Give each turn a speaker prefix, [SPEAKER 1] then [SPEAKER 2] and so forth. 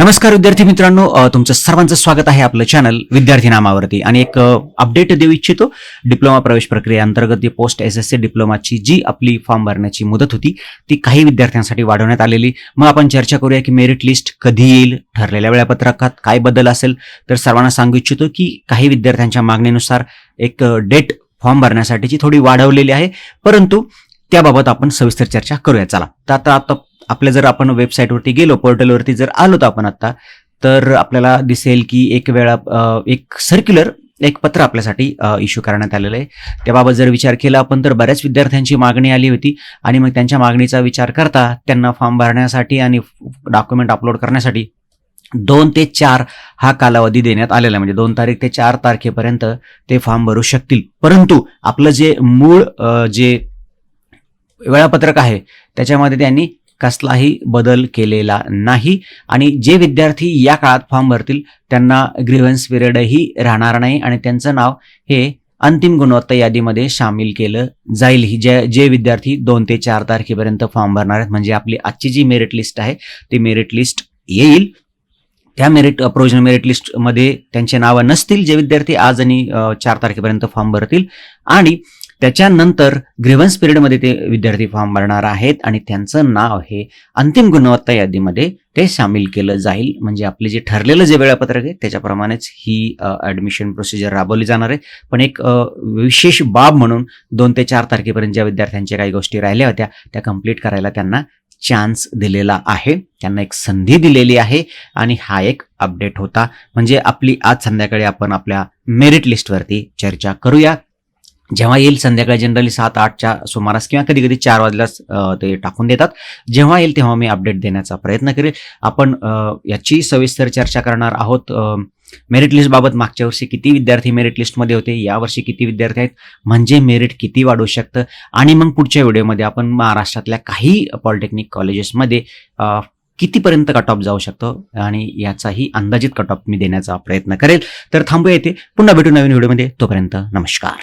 [SPEAKER 1] नमस्कार विद्यार्थी मित्रांनो तुमचं सर्वांचं स्वागत आहे आपलं चॅनल विद्यार्थी नामावरती. आणि एक अपडेट देऊ इच्छितो. डिप्लोमा प्रवेश प्रक्रियेअंतर्गत पोस्ट एस एस सी डिप्लोमाची जी आपली फॉर्म भरण्याची मुदत होती ती काही विद्यार्थ्यांसाठी वाढवण्यात आलेली. मग आपण चर्चा करूया की मेरिट लिस्ट कधी येईल ठरलेल्या वेळापत्रकात काय बदल असेल? तर सर्वांना सांगू इच्छितो की काही विद्यार्थ्यांच्या मागणीनुसार एक डेट फॉर्म भरण्यासाठीची थोडी वाढवलेली आहे. परंतु त्याबाबत आपण सविस्तर चर्चा करूया. चला. तर आता आता आपल्या जर आपण वेबसाईटवरती गेलो पोर्टलवरती जर आलो तर आपण आता तर आपल्याला दिसेल की एक वेळा एक सर्क्युलर एक पत्र आपल्यासाठी इश्यू करण्यात आलेलं आहे. त्याबाबत जर विचार केला आपण तर बऱ्याच विद्यार्थ्यांची मागणी आली होती आणि मग त्यांच्या मागणीचा विचार करता त्यांना फॉर्म भरण्यासाठी आणि डॉक्युमेंट अपलोड करण्यासाठी दोन ते चार हा कालावधी देण्यात आलेला आहे. म्हणजे दोन तारीख ते चार तारखेपर्यंत ते फॉर्म भरू शकतील. परंतु आपलं जे मूळ जे वेळापत्रक आहे त्याच्यामध्ये त्यांनी कसलाही बदल केलेला नाही. आणि जे विद्यार्थी या काळात फॉर्म भरतील त्यांना ग्रीव्हन्स पिरियडही राहणार नाही आणि त्यांचं नाव हे अंतिम गुणवत्ता यादीमध्ये सामील केलं जाईल. ही जे जे विद्यार्थी दोन ते चार तारखेपर्यंत फॉर्म भरणार आहेत म्हणजे आपली आजची जी मेरिट लिस्ट आहे ती मेरिट लिस्ट येईल. त्या मेरिट प्रोविजनल मेरिट लिस्टमध्ये त्यांचे नावं नसतील जे विद्यार्थी आज आणि चार तारखेपर्यंत फॉर्म भरतील. आणि त्याच्यानंतर ग्रेव्हन्स पिरियडमध्ये ते विद्यार्थी फॉर्म भरणार आहेत आणि त्यांचं नाव हे अंतिम गुणवत्ता यादीमध्ये ते सामील केलं जाईल. म्हणजे आपले जे ठरलेलं जे वेळापत्रक आहे त्याच्याप्रमाणेच ही ॲडमिशन प्रोसिजर राबवली जाणार आहे. पण एक विशेष बाब म्हणून दोन ते चार तारखेपर्यंत ज्या विद्यार्थ्यांच्या काही गोष्टी राहिल्या होत्या त्या कंप्लीट करायला त्यांना चान्स दिलेला आहे. त्यांना एक संधी दिलेली आहे आणि हा एक अपडेट होता. म्हणजे आपली आज संध्याकाळी आपण आपल्या मेरिट लिस्टवरती चर्चा करूया. जेव्हा येईल संध्याकाळी जनरली सात आठच्या सुमारास किंवा कधी कधी चार वाजल्यास ते टाकून देतात. जेव्हा येईल तेव्हा मी अपडेट देण्याचा प्रयत्न करेल. आपण याची सविस्तर चर्चा करणार आहोत. मेरिट लिस्टबाबत मागच्या वर्षी किती विद्यार्थी मेरिट लिस्टमध्ये होते यावर्षी किती विद्यार्थी आहेत म्हणजे मेरिट किती वाढू शकतं? आणि मग पुढच्या व्हिडिओमध्ये आपण महाराष्ट्रातल्या काही पॉलिटेक्निक कॉलेजेसमध्ये कितीपर्यंत कट ऑफ जाऊ शकतो? आणि याचाही अंदाजित कट ऑफ मी देण्याचा प्रयत्न करेल. तर थांबूया येते पुन्हा भेटू नवीन व्हिडिओमध्ये. तोपर्यंत नमस्कार.